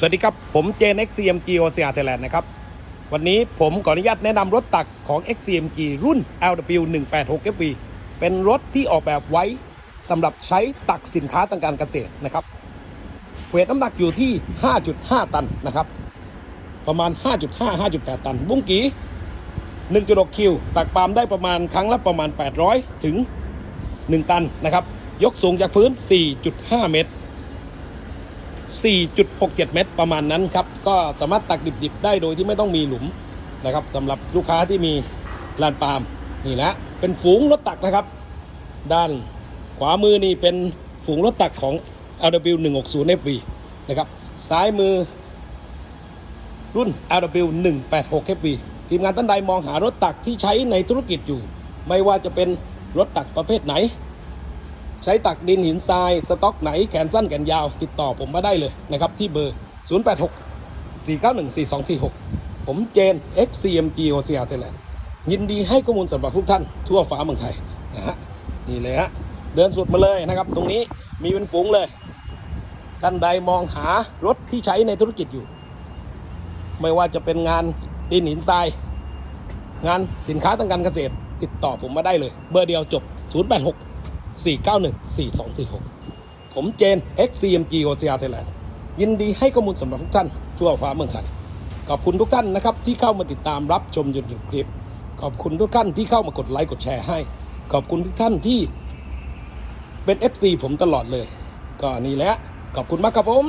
สวัสดีครับ ผมเจน XCMG OCR Thailand นะครับ วันนี้ผมขออนุญาตแนะนำรถตักของ XCMG รุ่น LW 186 FV เป็นรถที่ออกแบบไว้สำหรับใช้ตักสินค้าทางการเกษตรนะครับเวทน้ำหนักอยู่ที่ 5.5 ตันนะครับ ประมาณ 5.5 5.8 ตัน บุ้งกี1.6 คิว ตักปาล์มได้ประมาณครั้งละประมาณ 800 ถึง 1 ตันนะครับ ยกสูงจากพื้น 4.5 เมตร 4.67 เมตรประมาณนั้นครับ ก็สามารถตักดิบๆ ได้โดยที่ไม่ต้องมีหลุมนะครับสำหรับลูกค้าที่มีลานปาล์มนี่นะเป็นฝูงรถตักนะครับ ด้านขวามือนี่เป็นฝูงรถตักของ LW 160 FV นะครับซ้ายมือรุ่น LW 186 FV ทีมงานท่านใดมองหารถตักที่ใช้ในธุรกิจอยู่ ไม่ว่าจะเป็นรถตักประเภทไหน ใช้ตักดินหินทราย สต็อกไหนแขนสั้นแขนยาว ติดต่อผมมาได้เลยนะครับ ที่เบอร์ 086 491 4246 ผมเจน XCMG OCR Thailand ยินดีให้ข้อมูลสำหรับทุกท่านทั่วฟ้าเมืองไทยนะฮะนี่เลยฮะเดินสุดมาเลยนะครับ ตรงนี้มีเป็นฝูงเลยท่านใดมองหารถที่ใช้ในธุรกิจอยู่ ไม่ว่าจะเป็นงานดินหินทราย งานสินค้าทางการเกษตร ติดต่อผมมาได้เลย เบอร์เดียวจบ 086 491 4246 ผมเจน XCMG OCR Thailand ยินดีให้ข้อมูลสำหรับทุกท่านทั่วฟ้าเมืองไทย ขอบคุณทุกท่านนะครับที่เข้ามาติดตามรับชมจนถึงคลิป ขอบคุณทุกท่านที่เข้ามากดไลค์กดแชร์ให้ ขอบคุณทุกท่านที่เป็น FC ผมตลอดเลย ก็นี่แหละ ขอบคุณมากครับผม